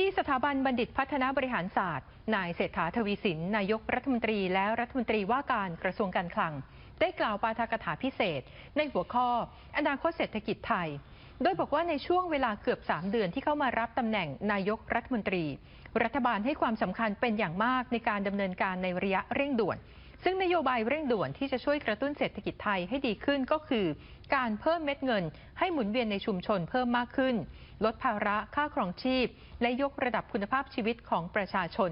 ที่สถาบันบัณฑิตพัฒนาบริหารศาสตร์ นายเศรษฐาทวีสิน นายกรัฐมนตรีและรัฐมนตรีว่าการกระทรวงการคลัง ได้กล่าวปาฐกถาพิเศษ ในหัวข้อ อนาคตเศรษฐกิจไทย โดยบอกว่าในช่วงเวลาเกือบ 3 เดือนที่เข้ามารับตำแหน่งนายกรัฐมนตรี รัฐบาลให้ความสำคัญเป็นอย่างมากในการดำเนินการในระยะเร่งด่วน ซึ่งนโยบายเร่งด่วนที่จะช่วยกระตุ้นเศรษฐกิจไทยให้ดีขึ้นก็คือ การเพิ่มเม็ดเงิน ให้หมุนเวียนในชุมชนเพิ่มมากขึ้น ลดภาระค่าครองชีพ และยกระดับคุณภาพชีวิตของประชาชน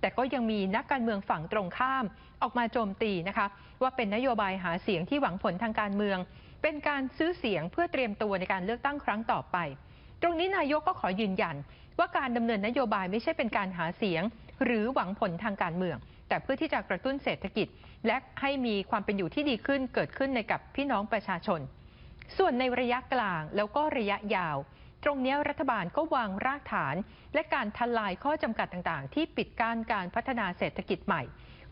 แต่ก็ยังมีนักการเมืองฝั่งตรงข้าม ออกมาโจมตีนะคะว่าเป็นนโยบายหาเสียงที่หวังผลทางการเมือง เป็นการซื้อเสียงเพื่อเตรียมตัวในการเลือกตั้งครั้งต่อไป ตรงนี้นายกก็ขอยืนยัน ว่าการดำเนินนโยบายไม่ใช่เป็นการหาเสียง หรือหวังผลทางการเมือง แต่เพื่อที่จะกระตุ้นเศรษฐกิจ และให้มีความเป็นอยู่ที่ดีขึ้นเกิดขึ้นในกับพี่น้องประชาชน ส่วนในระยะกลางแล้วก็ระยะยาว ตรงนี้รัฐบาลก็วางรากฐาน และการทลายข้อจำกัดต่างๆ ที่ปิดกั้นการพัฒนาเศรษฐกิจใหม่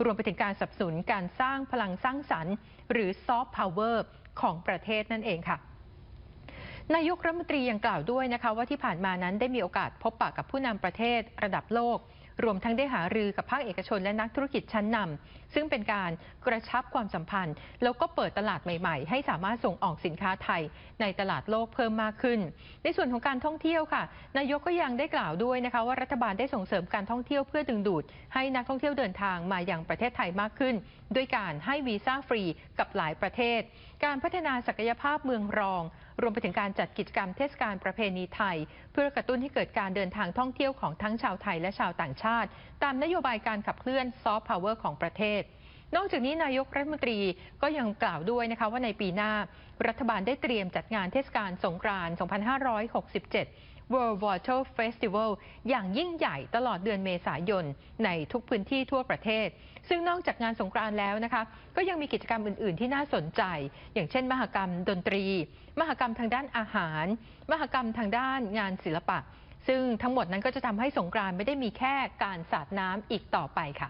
รวมไปถึงการสนับสนุนการสร้างพลังสร้างสรรค์ หรือซอฟต์พาวเวอร์ของประเทศนั่นเองค่ะ นายกรัฐมนตรียังกล่าวด้วยนะคะว่าที่ผ่านมานั้นได้มีโอกาสพบปะกับผู้นำประเทศระดับโลก รวมทั้งได้หารือกับภาคเอกชนและนักธุรกิจชั้นนำซึ่งเป็นการกระชับความสัมพันธ์ แล้วก็เปิดตลาดใหม่ๆ ให้สามารถส่งออกสินค้าไทยในตลาดโลกเพิ่มมากขึ้น ในส่วนของการท่องเที่ยวค่ะ นายกก็ยังได้กล่าวด้วยนะคะว่ารัฐบาลได้ส่งเสริมการท่องเที่ยวเพื่อดึงดูด ให้นักท่องเที่ยวเดินทางมาอยังประเทศไทยมากขึ้น ด้วยการให้วีซ่าฟรีกับหลายประเทศ การพัฒนาศักยภาพเมืองรองรวมไปถึงการจัดกิจกรรมเทศกาลประเพณีไทย เพื่อกระตุ้นให้เกิดการเดินทางท่องเที่ยวของทั้งชาวไทยและชาวต่างชาติ ตามนโยบายการขับเคลื่อนซอฟต์พาวเวอร์ของประเทศ นอกจากนี้นายกรัฐมนตรีก็ยังกล่าวด้วยนะคะว่าในปีหน้า รัฐบาลได้เตรียมจัดงานเทศกาลสงกรานต์ 2567 World Water Festival อย่างยิ่งใหญ่ตลอดเดือนเมษายน ในทุกพื้นที่ทั่วประเทศ ซึ่งนอกจากงานสงกรานต์แล้วนะคะ ก็ยังมีกิจกรรมอื่น ๆ ที่น่าสนใจ อย่างเช่น มหกรรมดนตรี มหกรรมทางด้านอาหาร มหกรรมทางด้านงานศิลปะ ซึ่งทั้งหมดนั้นก็จะทำให้สงกรานต์ไม่ได้มีแค่การสาดน้ำอีกต่อไปค่ะ